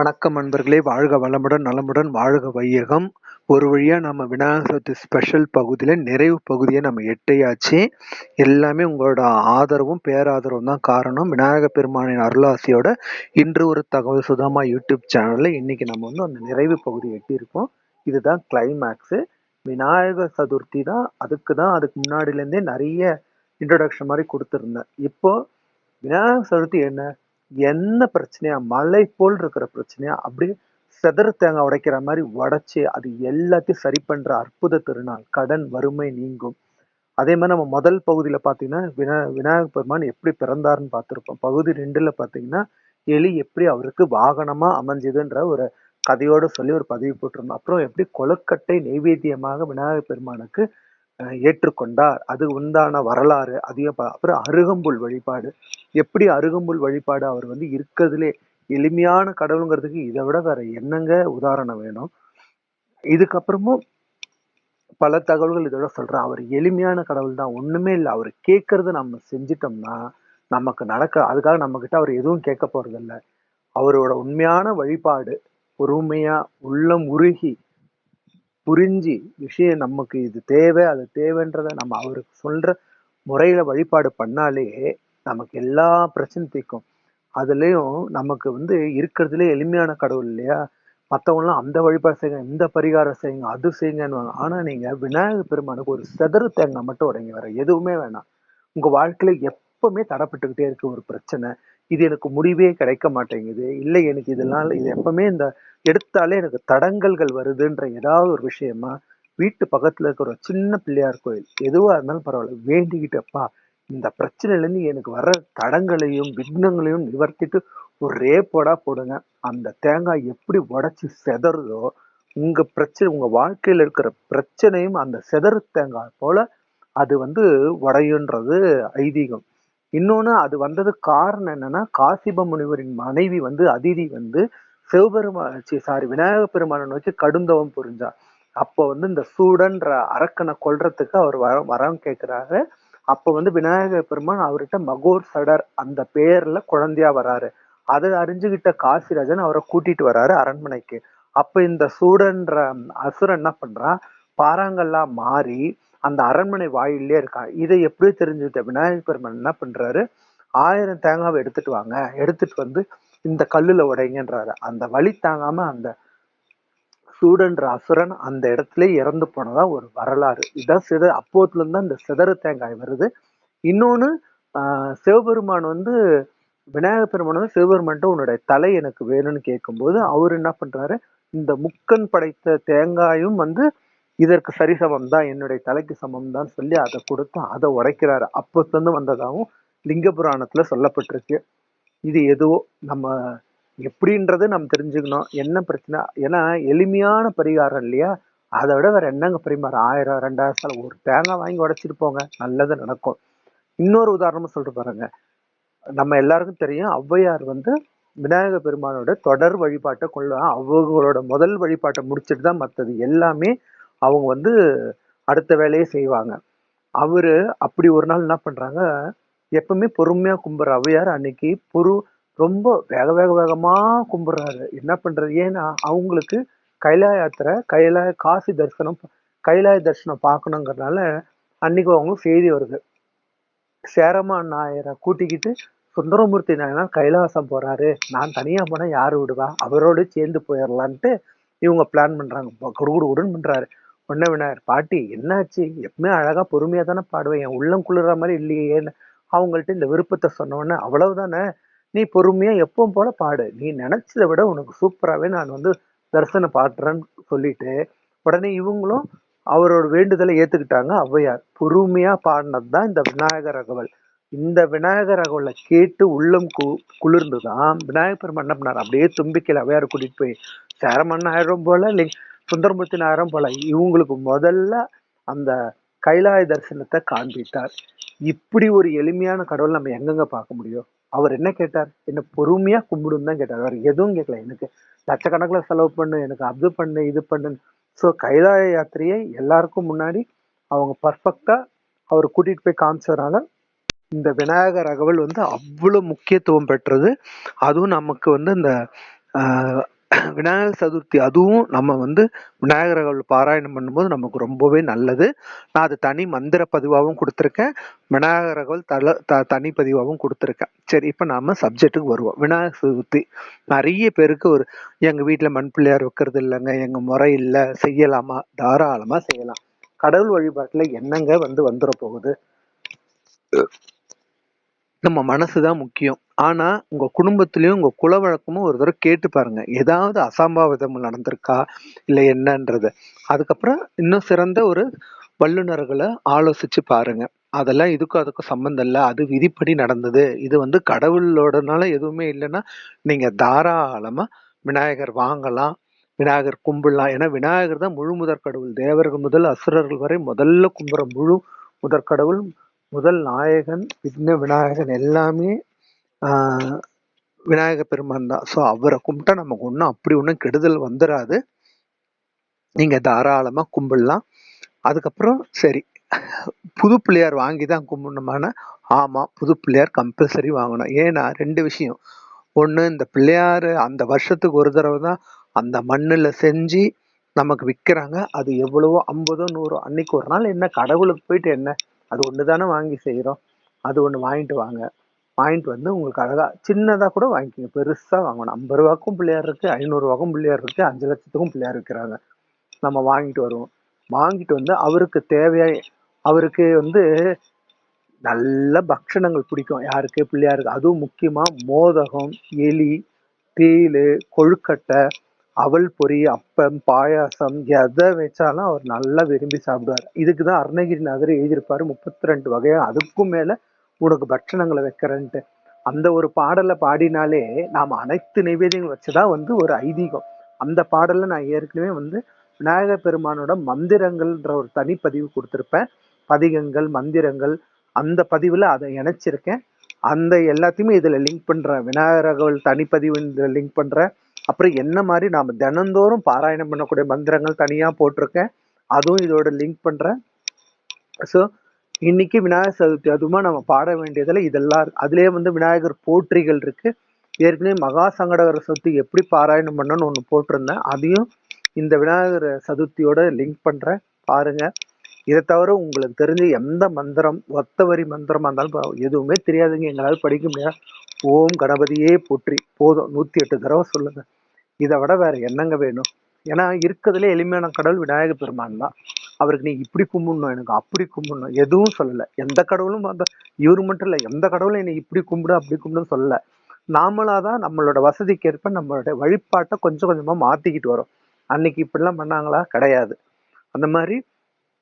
வணக்கம் நண்பர்களே. வாழ்க வளமுடன் நலமுடன் வாழ்க வையகம். ஒரு வழியாக நம்ம விநாயகர் சதுர்த்தி ஸ்பெஷல் பகுதியில் நிறைவு பகுதியை நம்ம எட்டையாச்சு. எல்லாமே உங்களோட ஆதரவும் பேராதரவும் தான் காரணம். விநாயக பெருமானின் அருளாசியோட இன்று ஒரு தகவல் சுதாமா யூடியூப் சேனலில் இன்னைக்கு நம்ம வந்து அந்த நிறைவு பகுதி எட்டியிருக்கோம். இதுதான் கிளைமேக்ஸு விநாயகர் சதுர்த்தி தான். அதுக்கு தான் அதுக்கு முன்னாடிலேருந்தே நிறைய இன்ட்ரடக்ஷன் மாதிரி கொடுத்துருந்தேன். இப்போ விநாயகர் சதுர்த்தி என்ன? என்ன பிரச்சனையா? மலை போல் இருக்கிற பிரச்சனையா? அப்படியே செதற தேங்காய் உடைக்கிற மாதிரி உடைச்சி அது எல்லாத்தையும் சரி பண்ற அற்புத திருநாள். கடன் வறுமை நீங்கும். அதே மாதிரி நம்ம முதல் பகுதியில பாத்தீங்கன்னா வினா விநாயகர் பெருமான் எப்படி பிறந்தாருன்னு பார்த்துருப்போம். பகுதி ரெண்டுல பாத்தீங்கன்னா எலி எப்படி அவருக்கு வாகனமா அமைஞ்சதுன்ற ஒரு கதையோடு சொல்லி ஒரு பதிவு போட்டிருந்தோம். அப்புறம் எப்படி கொழுக்கட்டை நைவேத்தியமாக விநாயகர் பெருமானுக்கு ஏற்றுக்கொண்டார். அது உண்டான வரலாறு அதையும் அப்புறம் அருகம்புல் வழிபாடு. எப்படி அருகம்புல் வழிபாடு அவர் வந்து இருக்கிறதுலே எளிமையான கடவுளுங்கிறதுக்கு இதை விட வேற என்னங்க உதாரணம் வேணும்? இதுக்கப்புறமும் பல தகவல்கள் இதோட சொல்றேன். அவர் எளிமையான கடவுள் தான். ஒண்ணுமே இல்லை. அவர் கேட்கறத நம்ம செஞ்சிட்டோம்னா நமக்கு நடக்க அதுக்காக நம்ம கிட்ட அவர் எதுவும் கேட்க போறது அவரோட உண்மையான வழிபாடு பொறுமையா உள்ளம் உருகி புரிஞ்சு விஷயம் நமக்கு இது தேவை அது தேவைன்றத நம்ம அவருக்கு சொல்ற முறையில வழிபாடு பண்ணாலே நமக்கு எல்லா பிரச்சனையும் தீக்கும் அதுலேயும் நமக்கு வந்து இருக்கிறதுலே எளிமையான கடவுள் இல்லையா? மற்றவங்களாம் அந்த வழிபாடு செய்யுங்க இந்த பரிகாரம் செய்யுங்க அது செய்யுங்கன்னு ஆனால் நீங்கள் விநாயகர் பெருமானுக்கு ஒரு செதறு தேங்காய் மட்டும் உடைங்க வேற எதுவுமே வேணாம். உங்கள் வாழ்க்கையில் எப்பவுமே தடப்பட்டுக்கிட்டே இருக்க ஒரு பிரச்சனை இது எனக்கு முடிவே கிடைக்க மாட்டேங்குது. இல்லை எனக்கு இதெல்லாம் இது எப்பவுமே இந்த எடுத்தாலே எனக்கு தடங்கல்கள் வருதுன்ற ஏதாவது ஒரு விஷயமா வீட்டு பக்கத்துல இருக்கிற ஒரு சின்ன பிள்ளையார் கோயில் எதுவா இருந்தாலும் பரவாயில்ல வேண்டிக்கிட்டப்பா இந்த பிரச்சனையிலேருந்து எனக்கு வர்ற தடங்களையும் விக்னங்களையும் நிவர்த்திட்டு ஒரே போடா போடுங்க. அந்த தேங்காய் எப்படி உடச்சி செதறுதோ உங்க பிரச்சனை உங்க வாழ்க்கையில் இருக்கிற பிரச்சனையும் அந்த செதறு தேங்காய் போல அது வந்து உடையுன்றது ஐதீகம். இன்னொன்று அது வந்ததுக்கு காரணம் என்னன்னா காசிப முனிவரின் மனைவி வந்து அதிதி வந்து சிவபெருமா சாரி விநாயக பெருமானை நோக்கி கடுந்தவம் புரிஞ்சா. அப்போ வந்து இந்த சூடன்ற அரக்கனை கொல்றதுக்கு அவர் வர வரம் கேட்கிறாரு அப்போ வந்து விநாயக பெருமான் அவர்கிட்ட மகோர் சடர் அந்த பேர்ல குழந்தையா வராரு. அதை அறிஞ்சுகிட்ட காசிராஜன் அவரை கூட்டிட்டு வராரு அரண்மனைக்கு. அப்ப இந்த சூடன்ற அசுரன் என்ன பண்றான்? பாறாங்கல்லாம் மாறி அந்த அரண்மனை வாயிலே இருக்கான் இதை எப்படி தெரிஞ்சுக்கிட்ட விநாயகர் பெருமான் என்ன பண்றாரு? ஆயிரம் தேங்காவை எடுத்துட்டு வாங்க எடுத்துட்டு வந்து இந்த கல்லுல உடைங்கன்றாரு. அந்த வழி தாங்காம அந்த சூடன்ற அசுரன் அந்த இடத்துல இறந்து போனதா ஒரு வரலாறு. இதான் சித அப்போத்துல இருந்து இந்த சிதற தேங்காய் வருது. இன்னொன்னு ஆஹ் சிவபெருமான் வந்து விநாயக பெருமான் வந்து சிவபெருமான்ட்ட உன்னுடைய தலை எனக்கு வேணும்னு கேட்கும்போது அவர் என்ன பண்றாரு? இந்த முக்கன் படைத்த தேங்காயும் வந்து இதற்கு சரிசமம் தான் என்னுடைய தலைக்கு சமம் தான் சொல்லி அதை கொடுத்து அதை உடைக்கிறாரு. அப்போத்திலிருந்து வந்ததாகவும் லிங்க புராணத்துல சொல்லப்பட்டிருக்கு. இது எதுவோ நம்ம எப்படின்றது நம்ம தெரிஞ்சுக்கணும். என்ன பிரச்சனை? ஏன்னா எளிமையான பரிகாரம் இல்லையா? அதை விட வேற என்னங்க பரிமாறம் ஆயிரம் ரெண்டாயிரம் சார் ஒரு தேங்காய் வாங்கி உடைச்சிட்டு போங்க. நல்லது நடக்கும். இன்னொரு உதாரணமா சொல்லிட்டு பாருங்க. நம்ம எல்லாருக்கும் தெரியும் ஔவையார் வந்து விநாயக பெருமானோட தொடர் வழிபாட்டை கொள்ளுவாங்க அவங்களோட முதல் வழிபாட்டை முடிச்சிட்டு தான் மற்றது எல்லாமே அவங்க வந்து அடுத்த வேலையை செய்வாங்க. அவர் அப்படி ஒரு நாள் என்ன பண்ணுறாங்க எப்பவுமே பொறுமையாக கும்பிட்ற அவையார் அன்னைக்கு பொறு ரொம்ப வேக வேக வேகமாக கும்பிட்றாரு என்ன பண்ணுறது ஏன்னா அவங்களுக்கு கைலாய யாத்திரை கைலாய காசி தரிசனம் கைலாய தரிசனம் பார்க்கணுங்கிறதுனால அன்னைக்கு அவங்க செய்தி வருது. சேரமா நாயரை கூட்டிக்கிட்டு சுந்தரமூர்த்தி நாயனார் கைலாசம் போறாரு. நான் தனியா போனா யாரு விடுவா? அவரோட சேர்ந்து போயிடலான்ட்டு இவங்க பிளான் பண்றாங்க. குடுகுடு குடுன்னு பண்றாரு. உடனே விநாயகர் பாட்டி என்னாச்சு? எப்பவுமே அழகா பொறுமையா தானே பாடுவேன் என் உள்ளம் குளிர்ற மாதிரி இல்லையேன்னு அவங்கள்ட்ட இந்த விருப்பத்தை சொன்ன அவ்வளவுதானே? நீ பொறுமையா எப்பவும் போல பாடு. நீ நினைச்சதை விட உனக்கு சூப்பராகவே நான் வந்து தரிசனம் பாடுறேன்னு சொல்லிட்டு உடனே இவங்களும் அவரோட வேண்டுதலை ஏத்துக்கிட்டாங்க. ஔவையார் பொறுமையா பாடினது தான் இந்த விநாயகர் ரகவல் இந்த விநாயகர் ரகவலை கேட்டு உள்ளம் கு குளிர்ந்துதான் விநாயகர் பெருமான் என்ன பண்ணார்? அப்படியே தும்பிக்கையில் ஔவையார் கூட்டிட்டு போய் சேரமன் ஆயிரம் போல லிங் சுந்தரமூர்த்தி நாயரம் போல இவங்களுக்கு முதல்ல அந்த கைலாய தரிசனத்தை காண்பித்தார். இப்படி ஒரு எளிமையான கடவுள் நம்ம எங்கெங்க பார்க்க முடியும்? அவர் என்ன கேட்டார்? என்ன பொறுமையா கும்பிடுன்னு தான் கேட்டார். அவர் எதுவும் கேட்கல. எனக்கு லட்சக்கணக்கில் செலவு பண்ணு எனக்கு அது பண்ணு இது பண்ணு ஸோ கைலாய யாத்திரையை எல்லாருக்கும் முன்னாடி அவங்க பர்ஃபெக்டா அவர் கூட்டிட்டு போய் காமிச்சதுனால இந்த விநாயகர் அகவல் வந்து அவ்வளோ முக்கியத்துவம் பெற்றது. அதுவும் நமக்கு வந்து இந்த விநாயகர் சதுர்த்தி அதுவும் நம்ம வந்து விநாயகர்கள் பாராயணம் பண்ணும்போது நமக்கு ரொம்பவே நல்லது. நான் அது தனி மந்திர பதிவாகவும் கொடுத்துருக்கேன். விநாயகர்கள் தல த தனி பதிவாகவும் கொடுத்துருக்கேன். சரி இப்போ நாம் சப்ஜெக்ட்டுக்கு வருவோம். விநாயகர் சதுர்த்தி. நிறைய பேருக்கு ஒரு எங்கள் வீட்டில் மண் பிள்ளையார் வைக்கிறது இல்லைங்க எங்கள் முறை இல்லை செய்யலாமா? தாராளமாக செய்யலாம். கடவுள் வழிபாட்டில் என்னங்க வந்து வந்துட போகுது? நம்ம மனசு தான் முக்கியம். ஆனா உங்க குடும்பத்திலயும் உங்க குல வழக்கமும் ஒரு தடவை கேட்டு பாருங்க. ஏதாவது அசம்பாவிதம் நடந்திருக்கா? இல்லை என்னன்றது. அதுக்கப்புறம் இன்னும் சிறந்த ஒரு வல்லுநர்களை ஆலோசிச்சு பாருங்க. அதெல்லாம் இதுக்கும் அதுக்கும் சம்மந்தம் இல்லை. அது விதிப்படி நடந்தது. இது வந்து கடவுளோடனால எதுவுமே இல்லைன்னா நீங்க தாராளமா விநாயகர் வாங்கலாம். விநாயகர் கும்பிடலாம். ஏன்னா விநாயகர் தான் முழு முதற் கடவுள். தேவர்கள் முதல் அசுரர்கள் வரை முதல்ல கும்புற முழு முதற் கடவுள் முதல் நாயகன் விக்ன விநாயகன் எல்லாமே விநாயகர் விநாயக பெருமான் தான். ஸோ அவரை கும்பிட்டா நமக்கு ஒன்றும் அப்படி ஒன்றும் கெடுதல் வந்துடாது நீங்கள் தாராளமாக கும்பிடலாம். அதுக்கப்புறம் சரி புது பிள்ளையார் வாங்கி தான் கும்பிடணுமான ஆமாம் புது பிள்ளையார் கம்பல்சரி வாங்கணும். ஏன்னா ரெண்டு விஷயம். ஒன்று இந்த பிள்ளையார் அந்த வருஷத்துக்கு ஒரு தடவை தான் அந்த மண்ணில் செஞ்சு நமக்கு விற்கிறாங்க அது எவ்வளவோ ஐம்பதோ நூறோ அன்னைக்கு ஒரு நாள் என்ன கடவுளுக்கு போயிட்டு என்ன அது ஒன்று தானே வாங்கி செய்கிறோம் அது ஒன்று வாங்கிட்டு வாங்க. வாங்கிட்டு வந்து உங்களுக்கு அழகாக சின்னதாக கூட வாங்கிக்கோங்க. பெருசாக வாங்கணும். ஐம்பது ரூபாக்கும் பிள்ளையார் இருக்குது ஐநூறுரூவாக்கும் பிள்ளையார் இருக்குது அஞ்சு லட்சத்துக்கும் பிள்ளையார் இருக்கிறாங்க. நம்ம வாங்கிட்டு வருவோம். வாங்கிட்டு வந்து அவருக்கு தேவையாக அவருக்கு வந்து நல்ல பக்ஷணங்கள் பிடிக்கும். யாருக்கு? பிள்ளையாருக்கு. அதுவும் முக்கியமாக மோதகம் எலி தேள் கொழுக்கட்டை அவல் பொரி அப்பம் பாயாசம் எதை வச்சாலும் அவர் நல்லா விரும்பி சாப்பிடுவார். இதுக்கு தான் அருணகிரிநாதர் எழுதியிருப்பார் முப்பத்தி ரெண்டு வகையாக அதுக்கும் மேலே உனக்கு பட்சணங்களை வைக்கிறேன்ட்டு. அந்த ஒரு பாடலை பாடினாலே நாம் அனைத்து நைவேத்தியங்கள் வச்சுதான் வந்து ஒரு ஐதீகம். அந்த பாடலில் நான் ஏற்கனவே வந்து விநாயகர் பெருமானோட மந்திரங்கள்ன்ற ஒரு தனிப்பதிவு கொடுத்துருப்பேன். பதிகங்கள் மந்திரங்கள் அந்த பதிவில் அதை இணைச்சிருக்கேன். அந்த எல்லாத்தையுமே இதில் லிங்க் பண்ணுறேன் விநாயகர்கள் தனிப்பதிவு இதில் லிங்க் பண்ணுறேன் அப்புறம் என்ன மாதிரி நாம் தினந்தோறும் பாராயணம் பண்ணக்கூடிய மந்திரங்கள் தனியாக போட்டிருக்கேன். அதுவும் இதோட லிங்க் பண்ணுறேன் ஸோ இன்னைக்கு விநாயகர் சதுர்த்தி அதுவுமா நம்ம பாட வேண்டியதில் இதெல்லாம் அதுலேயே வந்து விநாயகர் போற்றிகள் இருக்குது ஏற்கனவே மகா சங்கடகர சதுர்த்தி எப்படி பாராயணம் பண்ணணும்னு ஒன்று போட்டிருந்தேன். அதையும் இந்த விநாயகர் சதுர்த்தியோட லிங்க் பண்ணுறேன் பாருங்கள் இதை தவிர உங்களுக்கு தெரிஞ்ச எந்த மந்திரம் ஒத்த வரி இருந்தாலும் எதுவுமே தெரியாதுங்க. எங்களால் படிக்க முடியாது. ஓம் கணபதியே போற்றி. போதும். நூற்றி எட்டு தடவை சொல்லுங்கள் இதை விட வேற என்னங்க வேணும்? ஏன்னா இருக்கிறதுல எளிமையான கடவுள் விநாயகர் பெருமான் தான். அவருக்கு நீ இப்படி கும்பிடணும் எனக்கு அப்படி கும்பிடணும் எதுவும் சொல்லல. எந்த கடவுளும் அந்த இவரு மட்டும் இல்லை எந்த கடவுளும் என்னை இப்படி கும்பிடு அப்படி கும்பிடுன்னு சொல்லல. நாமளாதான் நம்மளோட வசதிக்கு ஏற்ப நம்மளோட வழிபாட்டை கொஞ்சம் கொஞ்சமா மாத்திக்கிட்டு வரோம். அன்னைக்கு இப்படிலாம் பண்ணாங்களா? கிடையாது. அந்த மாதிரி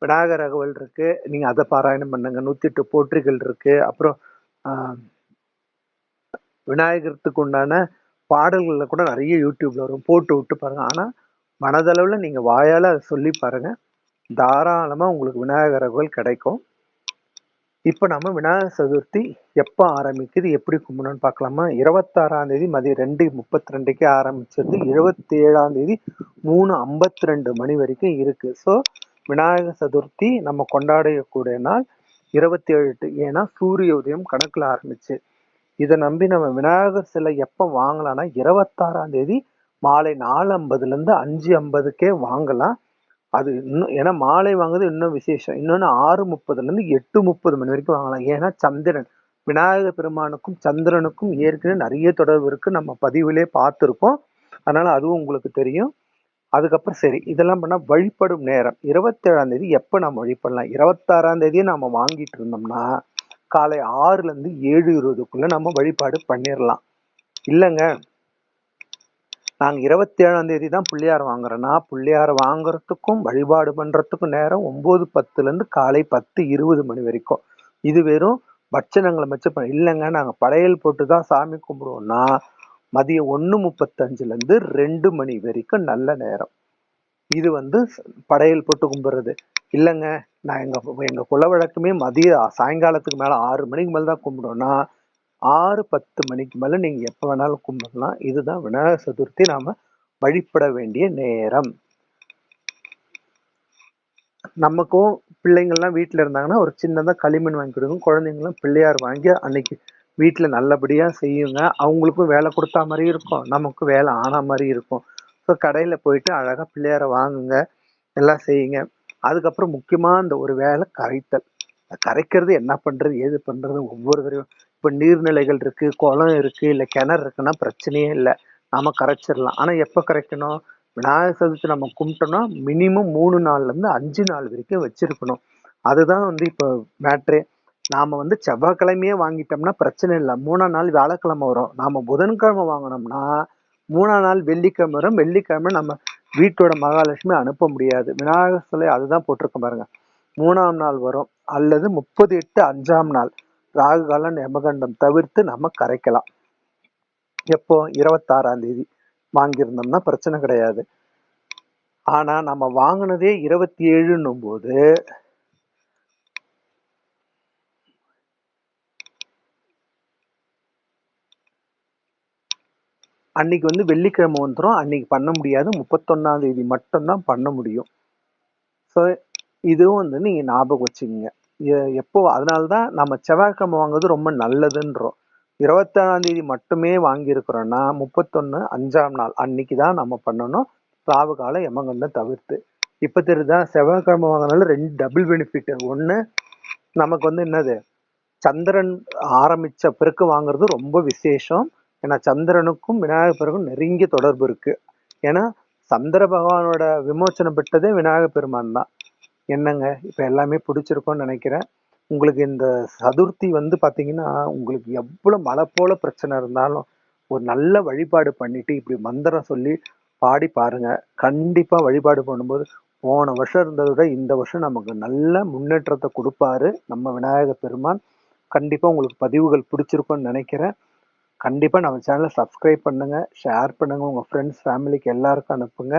விநாயகர் அகவல் இருக்கு. நீங்க அதை பாராயணம் பண்ணுங்க. நூத்தி எட்டு போற்றிகள் இருக்கு. அப்புறம் ஆஹ் உண்டான பாடல்களில் கூட நிறைய யூடியூப்ல வரும். போட்டு விட்டு பாருங்க. ஆனால் மனதளவில் நீங்கள் வாயால் அதை சொல்லி பாருங்க. தாராளமாக உங்களுக்கு விநாயகர் கிடைக்கும். இப்போ நம்ம விநாயகர் சதுர்த்தி எப்போ ஆரம்பிக்குது எப்படி கும்பிடணும்னு பார்க்கலாமா? இருபத்தாறாம் தேதி மதியம் ரெண்டு முப்பத்தி ரெண்டுக்கே ஆரம்பிச்சிருந்து இருபத்தி ஏழாம் தேதி மூணு ஐம்பத்தி ரெண்டு மணி வரைக்கும் இருக்கு. ஸோ விநாயகர் சதுர்த்தி நம்ம கொண்டாடக்கூடிய நாள் இருபத்தி ஏழு ஏன்னா சூரிய உதயம் கணக்கில் ஆரம்பிச்சு. இதை நம்பி நம்ம விநாயகர் சிலை எப்போ வாங்கலாம்னா இருபத்தாறாம் தேதி மாலை நாலு ஐம்பதுலேருந்து அஞ்சு ஐம்பதுக்கே வாங்கலாம். அது இன்னும் ஏன்னா மாலை வாங்குறது இன்னும் விசேஷம். இன்னொன்று ஆறு முப்பதுலேருந்து எட்டு முப்பது மணி வரைக்கும் வாங்கலாம். ஏன்னா சந்திரன் விநாயகர் பெருமானுக்கும் சந்திரனுக்கும் ஏற்கனவே நிறைய தொடர்பு இருக்குது நம்ம பதிவிலே பார்த்துருக்கோம். அதனால் அதுவும் உங்களுக்கு தெரியும். அதுக்கப்புறம் சரி இதெல்லாம் பண்ணால் வழிபடும் நேரம். இருபத்தேழாம் தேதி எப்போ நம்ம வழிபடலாம்? இருபத்தாறாம் தேதியே நம்ம வாங்கிட்டு இருந்தோம்னா காலை ஆறுல இருந்து ஏழு இருபதுக்குள்ள நம்ம வழிபாடு பண்ணிடலாம் இல்லைங்க. நாங்கள் இருபத்தி ஏழாம் தேதி தான் பிள்ளையார் வாங்குறோன்னா பிள்ளையார் வாங்குறதுக்கும் வழிபாடு பண்ணுறதுக்கும் நேரம் ஒம்பது பத்துலேருந்து காலை பத்து இருபது மணி வரைக்கும். இது வெறும் பட்சணங்களை வச்சு பண்ண இல்லைங்க. நாங்கள் படையல் போட்டு தான் சாமி கும்பிடுவோம்னா மதியம் ஒன்று முப்பத்தஞ்சுலேருந்து ரெண்டு மணி வரைக்கும் நல்ல நேரம். இது வந்து படையல் போட்டு கும்பிட்றது. இல்லைங்க நான் எங்கள் எங்கள் குல வழக்கமே மதிய சாயங்காலத்துக்கு மேலே ஆறு மணிக்கு மேலே தான் கும்பிடுவோம்னா ஆறு பத்து மணிக்கு மேலே நீங்கள் எப்போ வேணாலும் கும்பிடலாம். இதுதான் விநாயகர் சதுர்த்தி. நாம் வழிபட வேண்டிய நேரம். நமக்கும் பிள்ளைங்கள்லாம் வீட்டில் இருந்தாங்கன்னா ஒரு சின்னதாக களிமண் வாங்கி கொடுங்க. குழந்தைங்களாம் பிள்ளையார் வாங்கி அன்னைக்கு வீட்டில் நல்லபடியாக செய்யுங்க. அவங்களுக்கும் வேலை கொடுத்தா மாதிரி இருக்கும். நமக்கும் வேலை ஆன மாதிரி இருக்கும். ஸோ கடையில் போயிட்டு அழகாக பிள்ளையாரை வாங்குங்க எல்லாம் செய்யுங்க. அதுக்கப்புறம் முக்கியமாக அந்த ஒரு வேலை கரைத்தல். கரைக்கிறது என்ன பண்ணுறது ஏது பண்ணுறது ஒவ்வொரு தடவையும் இப்போ நீர்நிலைகள் இருக்குது குளம் இருக்குது இல்லை கிணறு இருக்குன்னா பிரச்சனையே இல்லை. நாம் கரைச்சிடலாம். ஆனால் எப்போ கரைக்கணும்? விநாயகர் சதுர்த்தி நம்ம கும்பிட்டோம்னா மினிமம் மூணு நாள்லேருந்து அஞ்சு நாள் வரைக்கும் வச்சுருக்கணும். அதுதான் வந்து இப்போ மேட்ரே நாம் வந்து செவ்வாய்க்கிழமையே வாங்கிட்டோம்னா பிரச்சனை இல்லை. மூணாம் நாள் வியாழக்கிழமை வரும். நாம் புதன்கிழமை வாங்கினோம்னா மூணாம் நாள் வெள்ளிக்கிழமை வரும். வெள்ளிக்கிழமை நம்ம வீட்டோட மகாலட்சுமி அனுப்ப முடியாது. விநாயகர் சிலை அதுதான் போட்டிருக்க பாருங்க. மூணாம் நாள் வரும். அல்லது முப்பது எட்டு அஞ்சாம் நாள். ராகு காலம் யமகண்டம் தவிர்த்து நம்ம கரைக்கலாம். எப்போ? இருபத்தாறாம் தேதி. வாங்கியிருந்தோம்னா பிரச்சனை கிடையாது. ஆனா நம்ம வாங்கினதே இருபத்தி ஏழுன்னும் போது அன்னைக்கு வந்து வெள்ளிக்கிழமை வந்துடும் அன்னைக்கு பண்ண முடியாது. முப்பத்தொன்னாம் தேதி மட்டும்தான் பண்ண முடியும். ஸோ இதுவும் வந்து நீங்கள் ஞாபகம் வச்சுக்கோங்க. எப்போ அதனால்தான் நம்ம செவ்வாய்க்கிழமை வாங்குறது ரொம்ப நல்லதுன்றோம். இருபத்தேழாம் தேதி மட்டுமே வாங்கியிருக்கிறோன்னா முப்பத்தொன்று அஞ்சாம் நாள் அன்னைக்கு தான் நம்ம பண்ணணும். ராவு கால யமகண்டம் தவிர்த்து. இப்போ தெரியுதா? செவ்வாய்க்கிழமை வாங்கினாலும் ரெண்டு டபுள் பெனிஃபிட் ஒன்று நமக்கு வந்து என்னது? சந்திரன் ஆரம்பித்த பிறகு வாங்குறது ரொம்ப விசேஷம். ஏன்னா சந்திரனுக்கும் விநாயகர் பிறகும் நெருங்கிய தொடர்பு இருக்கு. ஏன்னா சந்திர பகவானோட விமோச்சனம் பெற்றதே விநாயகர் பெருமான் தான். என்னங்க? இப்போ எல்லாமே பிடிச்சிருக்கோன்னு நினைக்கிறேன். உங்களுக்கு இந்த சதுர்த்தி வந்து பார்த்தீங்கன்னா உங்களுக்கு எவ்வளோ மழை போல பிரச்சனை இருந்தாலும் ஒரு நல்ல வழிபாடு பண்ணிட்டு இப்படி மந்திரம் சொல்லி பாடி பாருங்க. கண்டிப்பாக வழிபாடு பண்ணும்போது போன வருஷம் இருந்ததை விட இந்த வருஷம் நமக்கு நல்ல முன்னேற்றத்தை கொடுப்பாரு நம்ம விநாயகர் பெருமான் கண்டிப்பாக உங்களுக்கு பதிவுகள் பிடிச்சிருக்கோன்னு நினைக்கிறேன். கண்டிப்பாக நம்ம சேனலை சப்ஸ்கிரைப் பண்ணுங்கள் ஷேர் பண்ணுங்கள் உங்கள் ஃப்ரெண்ட்ஸ் ஃபேமிலிக்கு எல்லாருக்கும் அனுப்புங்க.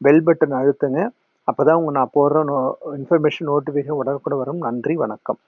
பெல் பட்டன் அழுத்துங்க. அப்போ தான் உங்கள் நான் போடுற இன்ஃபர்மேஷன் நோட்டிஃபிகேஷன் உடனுக்குடன் வரும். நன்றி வணக்கம்.